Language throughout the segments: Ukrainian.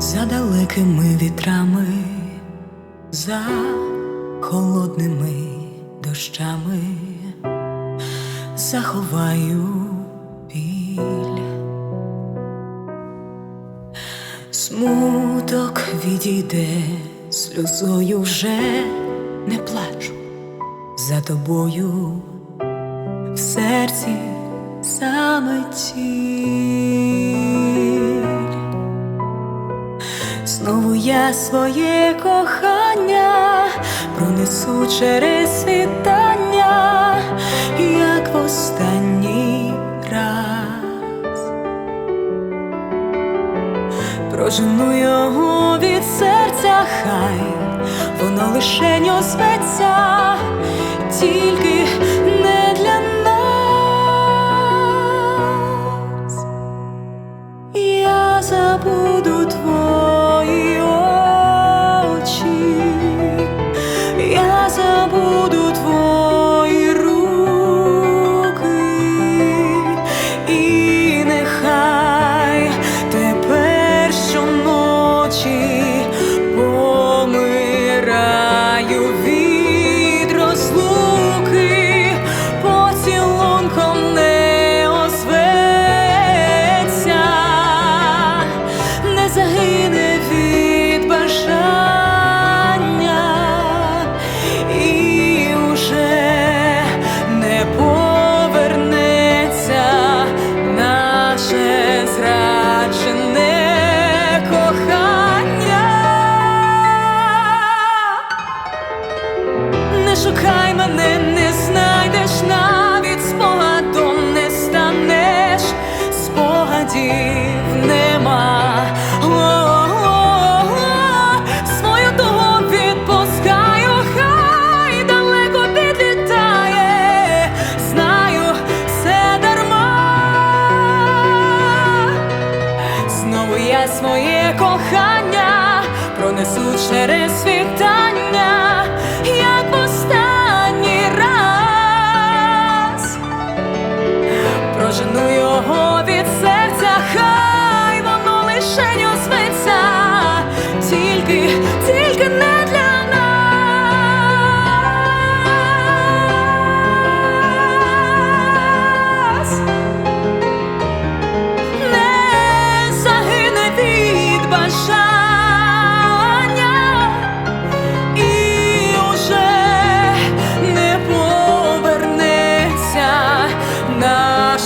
за далекими вітрами, за холодними дощами заховаю біль. Смуток відійде сльозою вже не плачу за тобою в серці саме тіль. Знову я своє кохання пронесу через світання, як в останній раз. Прожену його від серця, хай воно лишень озветься, тільки наше зраджене кохання. Не шукай мене, Знову я своє кохання пронесу через світання, як в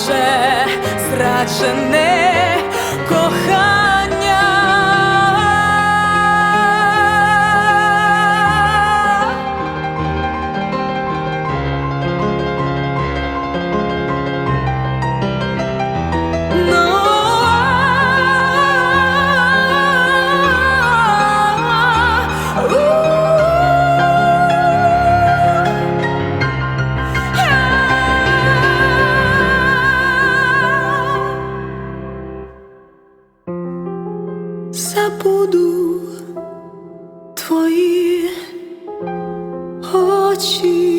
наше зраджене кохання. Забуду твої очі.